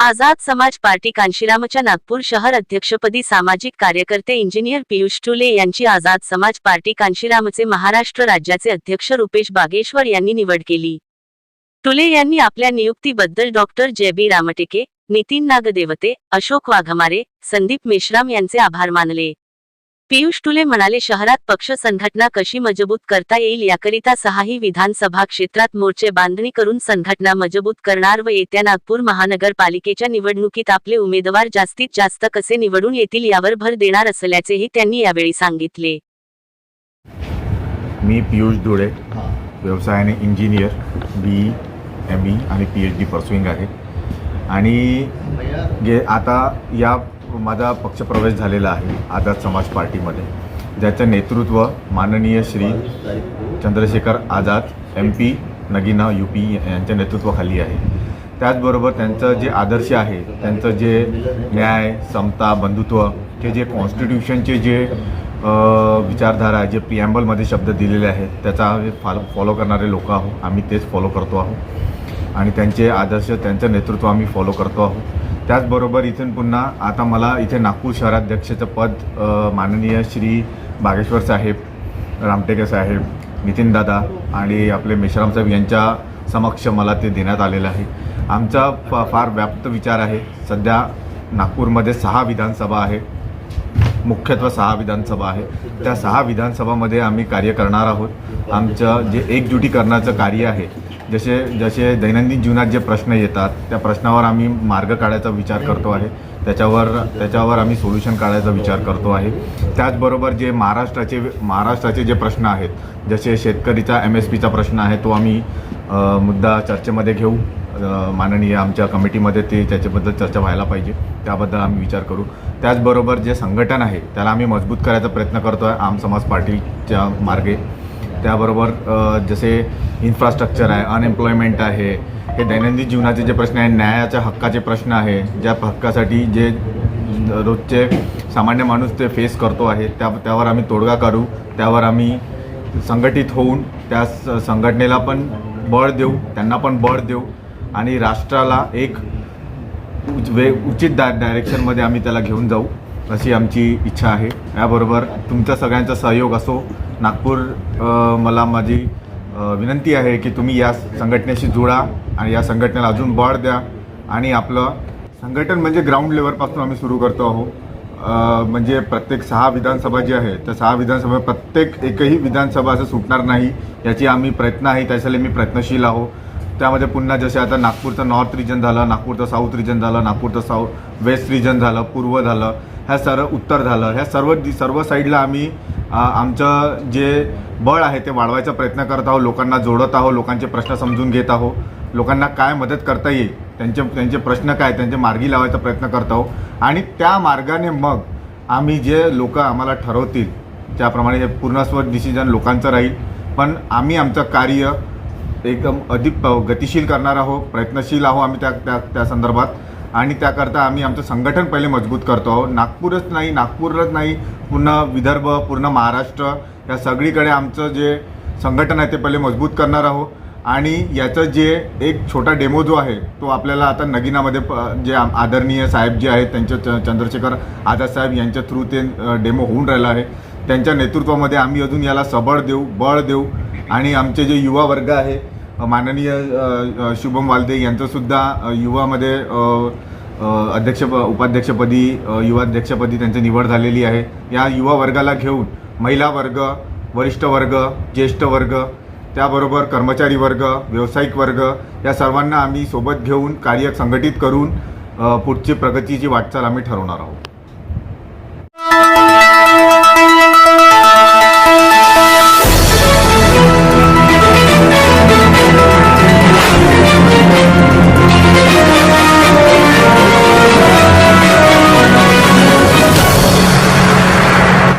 आझाद समाज पार्टी कांशीरामच्या नागपूर शहर अध्यक्षपदी सामाजिक कार्यकर्ते इंजिनियर पियुष टुले यांची आझाद समाज पार्टी कांशीरामचे महाराष्ट्र राज्याचे अध्यक्ष रुपेश बागेश्वर यांनी निवड केली. टुले यांनी आपल्या नियुक्तीबद्दल डॉक्टर जे बी रामटेके नितीन नागदेवते अशोक वाघमारे संदीप मेश्राम यांचे आभार मानले. पियुष टुले म्हणाले शहरात पक्ष संघटना कशी मजबूत करता येईल याकरिता सहाही विधानसभा क्षेत्रात मोर्चे बांधणी करून संघटना मजबूत करणार व येत्या नागपूर महानगरपालिकेच्या निवडणुकीत आपले उमेदवार जास्तीत जास्त कसे निवडून येतील यावर भर देणार असल्याचेही त्यांनी यावेळी सांगितले. मी पियुष धुळे व्यवसायाने इंजिनियर बी एम ई आणि पी एच डी परसुईंग आहे. आणि आता या माझा पक्षप्रवेश झालेला आहे आझाद समाज पार्टीमध्ये ज्याचं नेतृत्व माननीय Shri Chandrashekhar Azad M P Nagina U P यांच्या नेतृत्वाखाली आहे. त्याचबरोबर त्यांचं जे आदर्श आहे त्यांचं जे न्याय समता बंधुत्व हे जे कॉन्स्टिट्यूशनचे जे विचारधारा आहे जे प्रिॲम्बलमध्ये शब्द दिलेले आहेत त्याचा आम्ही फॉलो फॉलो करणारे लोक आहोत. आम्ही तेच फॉलो करतो आहोत. आणि त्यांचे आदर्श त्यांचं नेतृत्व आम्ही फॉलो करतो आहोत. त्याचबरोबर इथून पुन्हा आता मला इथे नागपूर शहराध्यक्षाचं पद माननीय श्री बागेश्वर साहेब रामटेके साहेब नितीनदादा आणि आपले मेश्राम साहेब यांच्या समक्ष मला ते देण्यात आलेलं आहे. आमचा फ फार व्याप्त विचार आहे. सध्या नागपूरमध्ये सहा विधानसभा आहे. मुख्यत्वे सहा विधानसभा आहे. त्या सहा विधानसभामध्ये आम्ही कार्य करणार आहोत. आमचं जे एकजुटीकरणाचं कार्य आहे जसे जसे दैनंदिन जीवनात जे प्रश्न येतात त्या प्रश्नावर आम्ही मार्ग काढायचा विचार करतो आहे. त्याच्यावर त्याच्यावर आम्ही सोल्युशन काढायचा विचार करतो आहे. त्याचबरोबर जे महाराष्ट्राचे महाराष्ट्राचे जे प्रश्न आहेत जसे शेतकरीचा एम एस पीचा प्रश्न आहे तो आम्ही मुद्दा चर्चेमध्ये घेऊ. माननीय आमच्या कमिटीमध्ये ते त्याच्याबद्दल चर्चा व्हायला पाहिजे. त्याबद्दल आम्ही विचार करू. त्याचबरोबर जे संघटन आहे त्याला आम्ही मजबूत करायचा प्रयत्न करतो आहे आम समाज पार्टीच्या मार्गे. त्याबरोबर जसे इन्फ्रास्ट्रक्चर आहे अनएम्प्लॉयमेंट आहे हे दैनंदिन जीवनाचे जे प्रश्न आहे न्यायाच्या हक्काचे प्रश्न आहे ज्या हक्कासाठी जे रोजचे सामान्य माणूस ते फेस करतो आहे त्या त्यावर आम्ही तोडगा काढू त्यावर आम्ही संघटित होऊन त्या स- संघटनेला पण बळ देऊ त्यांना पण बळ देऊ आणि राष्ट्राला एक उच- वे उचित डाय डायरेक्शनमध्ये आम्ही त्याला घेऊन जाऊ. अशी आमची इच्छा आहे. याबरोबर तुमचा सगळ्यांचा सहयोग असो नागपूर मला माझी विनंती आहे की तुम्ही या संघटनेशी जुळा आणि या संघटनेला अजून बळ द्या आणि आपलं संघटन म्हणजे ग्राउंड लेवलपासून आम्ही सुरू करतो आहोत म्हणजे प्रत्येक सहा विधानसभा जी आहे त्या सहा विधानसभा प्रत्येक एकही विधानसभा असं सुटणार नाही याची आम्ही प्रयत्न आहे त्यासाठी मी प्रयत्नशील आहो. त्यामध्ये पुन्हा जसे आता नागपूरचं नॉर्थ रिजन झालं नागपूरचं साऊथ रिजन झालं नागपूरचं साऊथ वेस्ट रिजन झालं पूर्व झालं ह्या सर्व उत्तर झालं. ह्या सर्व दि- सर्व साईडला आम्ही आमचं जे बळ आहे ते वाढवायचा प्रयत्न करत आहोत. लोकांना जोडत आहोत लोकांचे प्रश्न समजून घेत आहोत. लोकांना काय मदत करता येईल त्यांचे त्यांचे प्रश्न काय त्यांचे मार्गी लावायचा प्रयत्न करत आहोत. आणि त्या मार्गाने मग आम्ही जे लोक आम्हाला ठरवतील त्याप्रमाणे हे पूर्णस्व डिसिजन लोकांचं राहील. पण आम्ही आमचं कार्य एकदम अधिक प- गतिशील करणार आहोत प्रयत्नशील आहोत आम्ही त्या त्या त्या संदर्भात. आणि त्याकरता आम्ही आमचं संघटन पहिले मजबूत करतो आहोत. नागपूरच नाही नागपूरच नाही पूर्ण विदर्भ पूर्ण महाराष्ट्र या सगळीकडे आमचं जे संघटन आहे ते पहिले मजबूत करणार आहोत. आणि याचं जे एक छोटा डेमो जो आहे तो आपल्याला आता नगिनामध्ये प जे आदरणीय साहेब जे आहेत त्यांच्या च- चंद्रशेखर आझाद साहेब यांच्या थ्रू ते डेमो होऊन राहिला आहे. त्यांच्या नेतृत्वामध्ये आम्ही अजून याला सबळ देऊ बळ देऊ आणि आमचे जे युवा वर्ग आहे माननीय शुभम वालदे यांचंसुद्धा युवामध्ये अध्यक्ष उपाध्यक्षपदी युवाध्यक्षपदी त्यांची निवड झालेली आहे. या युवा वर्गाला घेऊन महिला वर्ग वरिष्ठ वर्ग ज्येष्ठ वर्ग त्याबरोबर कर्मचारी वर्ग व्यावसायिक वर्ग या सर्वांना आम्ही सोबत घेऊन कार्य संघटित करून पुढची प्रगतीची वाटचाल आम्ही ठरवणार आहोत.